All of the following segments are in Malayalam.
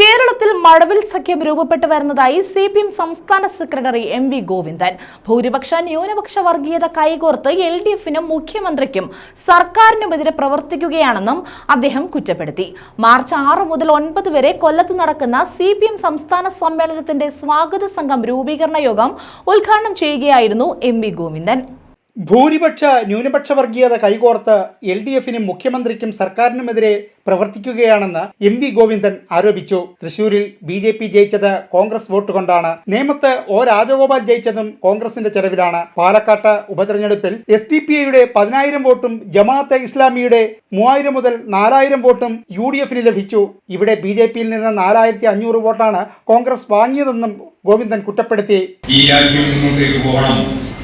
കേരളത്തിൽ മഴവിൽ സഖ്യം രൂപപ്പെട്ടു വരുന്നതായി സി പി എം സംസ്ഥാന സെക്രട്ടറി എം വി ഗോവിന്ദൻ. ഭൂരിപക്ഷ ന്യൂനപക്ഷ വർഗീയത കൈകോർത്ത് എൽ ഡി എഫിനും മുഖ്യമന്ത്രിക്കും സർക്കാരിനുമെതിരെ പ്രവർത്തിക്കുകയാണെന്നും അദ്ദേഹം കുറ്റപ്പെടുത്തി. മാർച്ച് ആറ് മുതൽ ഒൻപത് വരെ കൊല്ലത്ത് നടക്കുന്ന സി പി എം സംസ്ഥാന സമ്മേളനത്തിന്റെ സ്വാഗത സംഘം രൂപീകരണ യോഗം ഉദ്ഘാടനം ചെയ്യുകയായിരുന്നു എം വി ഗോവിന്ദൻ. ഭൂരിപക്ഷ ന്യൂനപക്ഷ വർഗീയത കൈകോർത്ത് എൽ ഡി എഫിനും മുഖ്യമന്ത്രിക്കും സർക്കാരിനുമെതിരെ പ്രവർത്തിക്കുകയാണെന്ന് എം വി ഗോവിന്ദൻ ആരോപിച്ചു. തൃശൂരിൽ ബി ജെ പി ജയിച്ചത് കോൺഗ്രസ് വോട്ട് കൊണ്ടാണ്. നേമത്ത് ഒ രാജഗോപാൽ ജയിച്ചതും കോൺഗ്രസിന്റെ ചെലവിലാണ്. പാലക്കാട്ട് ഉപതെരഞ്ഞെടുപ്പിൽ എസ് ഡി പി ഐയുടെ പതിനായിരം വോട്ടും ജമാഅത്തെ ഇസ്ലാമിയുടെ മൂവായിരം മുതൽ നാലായിരം വോട്ടും യു ഡി എഫിന് ലഭിച്ചു. ഇവിടെ ബി ജെ പിയിൽ നിന്ന് നാലായിരത്തി അഞ്ഞൂറ് വോട്ടാണ് കോൺഗ്രസ് വാങ്ങിയതെന്നും ഗോവിന്ദൻ കുറ്റപ്പെടുത്തി. ഈ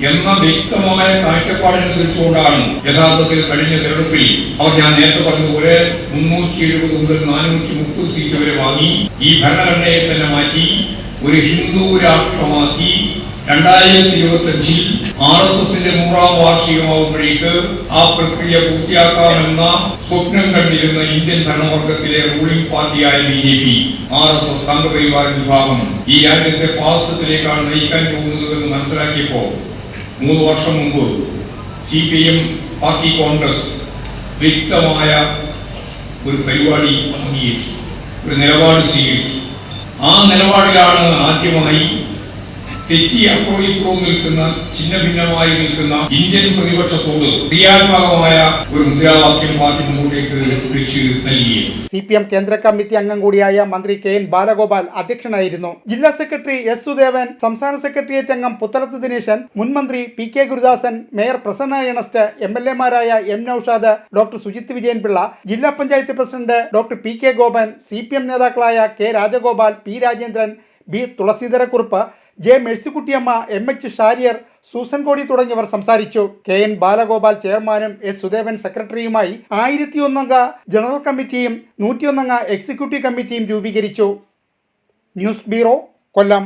എന്ന വ്യക്തമായ കാഴ്ചപ്പാടനുസരിച്ചുകൊണ്ടാണ് യഥാർത്ഥത്തിൽ കഴിഞ്ഞ തെരഞ്ഞെടുപ്പിൽ അവർ ഞാൻ നേരത്തെ പറഞ്ഞതുപോലെ മുന്നൂറ്റി എഴുപത് മുതൽ നാനൂറ്റി മുപ്പത് സീറ്റ് വരെ വാങ്ങി ഈ ഭരണഘടനയെ തന്നെ മാറ്റി ഒരു ഹിന്ദു രാഷ്ട്രമാക്കി. രണ്ടായിരത്തി ഇരുപത്തി അഞ്ചിൽ ആർ എസ് എസിന്റെ നൂറാം വാർഷികമാകുമ്പോഴേക്ക് ആ പ്രക്രിയ പൂർത്തിയാക്കാമെന്ന സ്വപ്നം കണ്ടിരുന്ന ഇന്ത്യൻ ഭരണവർഗത്തിലെ ruling പാർട്ടിയായ B J P R S S സംഘപരിവാര വിഭാഗം ഈ രാജ്യത്തെ ഫാസിസത്തിലേക്കാണ് നയിക്കാൻ പോകുന്നത് എന്ന് മനസ്സിലാക്കിയപ്പോ മൂന്ന് വർഷം മുമ്പ് C P M party congress വ്യക്തമായ ഒരു പരിപാടി അംഗീകരിച്ചു ഒരു നിലപാട് സ്വീകരിച്ചു. ആ നിലപാടിലാണ് ആദ്യമായി തെറ്റി അപ്പുറം നിൽക്കുന്ന ചിന്ന ഭിന്നമായി നിൽക്കുന്ന ഇന്ത്യൻ പ്രതിപക്ഷത്തോട് ക്രിയാത്മകമായ ഒരു മുദ്രാവാക്യം പാർട്ടി മുമ്പോട്ടേക്ക് വിളിച്ച് നൽകി സി പി എം കേന്ദ്ര കമ്മിറ്റി അംഗം കൂടിയായ മന്ത്രി കെ എൻ ബാലഗോപാൽ അധ്യക്ഷനായിരുന്നു. ജില്ലാ സെക്രട്ടറി എസ് സുദേവൻ സംസ്ഥാന സെക്രട്ടേറിയറ്റ് അംഗം പുത്തലത്ത് ദിനേശൻ മുൻ മന്ത്രി P K Gurudasan mayor Prasanna Ernest M L എമാരായ M Naushad doctor Sujith Vijayanpillai ജില്ലാ panchayat president doctor P K Gopan C P M നേതാക്കളായ K Rajagopal P Rajendran B Thulasidharakurup J Mercykuttyamma M H Shariar Susan Kodi തുടങ്ങിയവർ സംസാരിച്ചു. കെ എൻ ബാലഗോപാൽ ചെയർമാനും എസ് സുദേവൻ സെക്രട്ടറിയുമായി ആയിരത്തിയൊന്നംഗ ജനറൽ കമ്മിറ്റിയും നൂറ്റിയൊന്നംഗ എക്സിക്യൂട്ടീവ് കമ്മിറ്റിയും രൂപീകരിച്ചു. News bureau Kollam.